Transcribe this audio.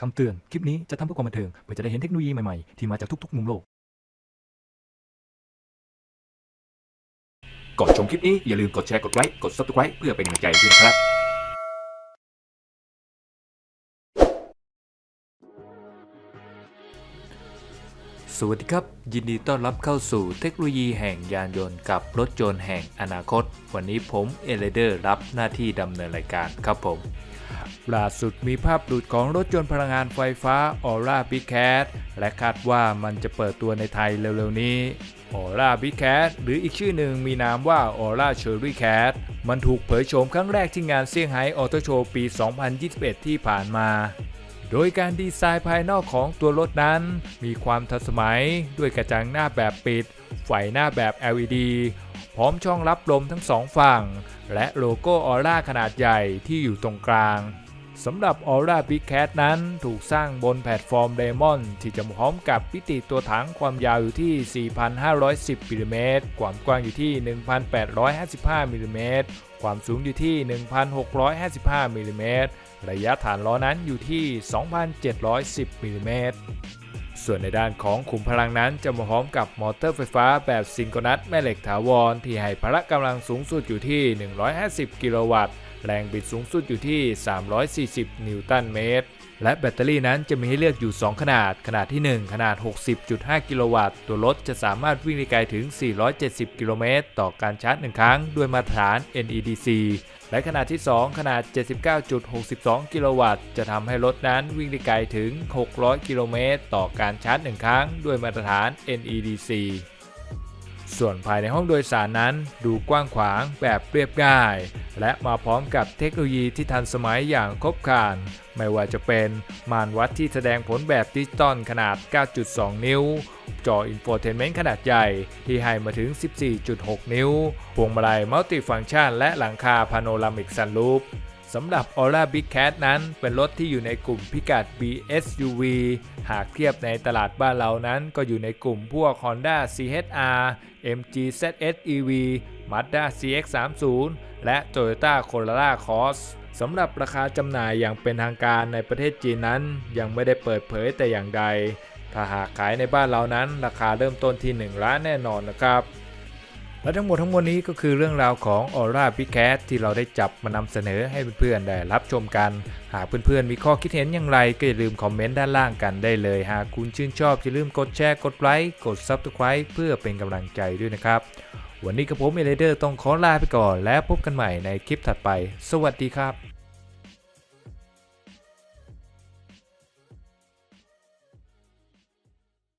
คำเตือน คลิปนี้จะทำเพื่อความบันเทิง เพื่อจะได้เห็นเทคโนโลยีใหม่ๆ ที่มาจากทุกๆ มุมโลก ก่อนชมคลิปนี้อย่าลืมกดแชร์ กดไลค์ กด subscribe เพื่อเป็นกำลังใจด้วยนะครับ สวัสดีครับ ยินดีต้อนรับเข้าสู่เทคโนโลยีแห่งยานยนต์กับรถยนต์แห่งอนาคต วันนี้ผมเอเลเดอร์รับหน้าที่ดำเนินรายการครับผมล่าสุดมีภาพหลุดของรถยนต์พลังงานไฟฟ้า Aura Big Cat และคาดว่ามันจะเปิดตัวในไทยเร็วๆนี้ Aura Big Cat หรืออีกชื่อหนึ่งมีนามว่า Aura Cherry Cat มันถูกเผยโฉมครั้งแรกที่งานเซี่ยงไฮ้ออโตโชว์ปี 2021 ที่ผ่านมา โดยการดีไซน์ภายนอกของตัวรถนั้น มีความทันสมัยด้วยกระจังหน้าแบบปิด ไฟหน้าแบบ LED พร้อมช่องรับลมทั้งสองฝั่ง และโลโก้ออร่าขนาดใหญ่ที่อยู่ตรงกลาง สำหรับ Aura Big Cat นั้นถูกสร้างบนแพลตฟอร์ม Diamond ที่จะพร้อมกับพิติตัวถังความยาวอยู่ที่ 4,510มิลลิเมตรความกว้างอยู่ที่ 1,855มิลลิเมตรความสูงอยู่ที่ 1,655มิลลิเมตรระยะฐานล้อนั้นอยู่ที่ 2,710มิลลิเมตรส่วนในด้านของขุมพลังนั้นจะมาพร้อมกับมอเตอร์ไฟฟ้าแบบซิงโครนัสแม่เหล็กถาวร ที่ให้พละกำลังสูงสุดอยู่ที่ 150 กิโลวัตต์ แรงบิดสูงสุดอยู่ที่ 340 นิวตันเมตร และแบตเตอรี่นั้นจะมีให้เลือกอยู่ 2 ขนาด ขนาดที่ 1 ขนาด 60.5 กิโลวัตต์ ตัวรถจะสามารถวิ่งได้ไกลถึง 470 กิโลเมตร ต่อการชาร์จ 1 ครั้ง ด้วยมาตรฐาน NEDC และขนาดที่ 2 ขนาด 79.62 กิโลวัตต์ จะทำให้รถนั้นวิ่งได้ไกลถึง 600 กิโลเมตร ต่อการชาร์จ 1 ครั้ง ด้วยมาตรฐาน NEDC ส่วนภายในห้องโดยสารนั้นดูกว้างขวางแบบเรียบง่าย และมาพร้อมกับเทคโนโลยีที่ทันสมัยอย่างครบครันไม่ว่าจะเป็นม่านวัดที่แสดงผลแบบดิจิตอลขนาด 9.2 นิ้ว จออินโฟเทนเมนต์ขนาดใหญ่ที่ให้มาถึง 14.6 นิ้ว พวงมาลัยมัลติฟัง c t ชันและหลังคาพาโนรามิกซันรูฟสำหรับ Aura Big Cat นั้นเป็นรถที่อยู่ในกลุ่มพิกัด BSUV หากเทียบในตลาดบ้านเรานั้นก็อยู่ในกลุ่มพวก Honda CHR MG ZS EV Mazda CX-30 และ Toyota Corolla Cross สำหรับราคาจำหน่ายอย่างเป็นทางการในประเทศจีนนั้น ยังไม่ได้เปิดเผยแต่อย่างใด ถ้าหากขายในบ้านเรานั้น ราคาเริ่มต้นที่ 1 ล้านแน่นอนนะครับ และทั้งหมดทั้งมวลนี้ก็คือเรื่องราวของออร่าพิแคสที่เราได้จับมานำเสนอให้เพื่อนๆได้รับชมกัน หากเพื่อนๆมีข้อคิดเห็นอย่างไร ก็อย่าลืมคอมเมนต์ด้านล่างกันได้เลย หากคุณชื่นชอบอย่าลืมกดแชร์กดไลค์กด Subscribe เพื่อเป็นกำลังใจด้วยนะครับ วันนี้กับผมเอเลเดอร์ต้องขอลาไปก่อน แล้วพบกันใหม่ในคลิปถัดไป สวัสดีครับ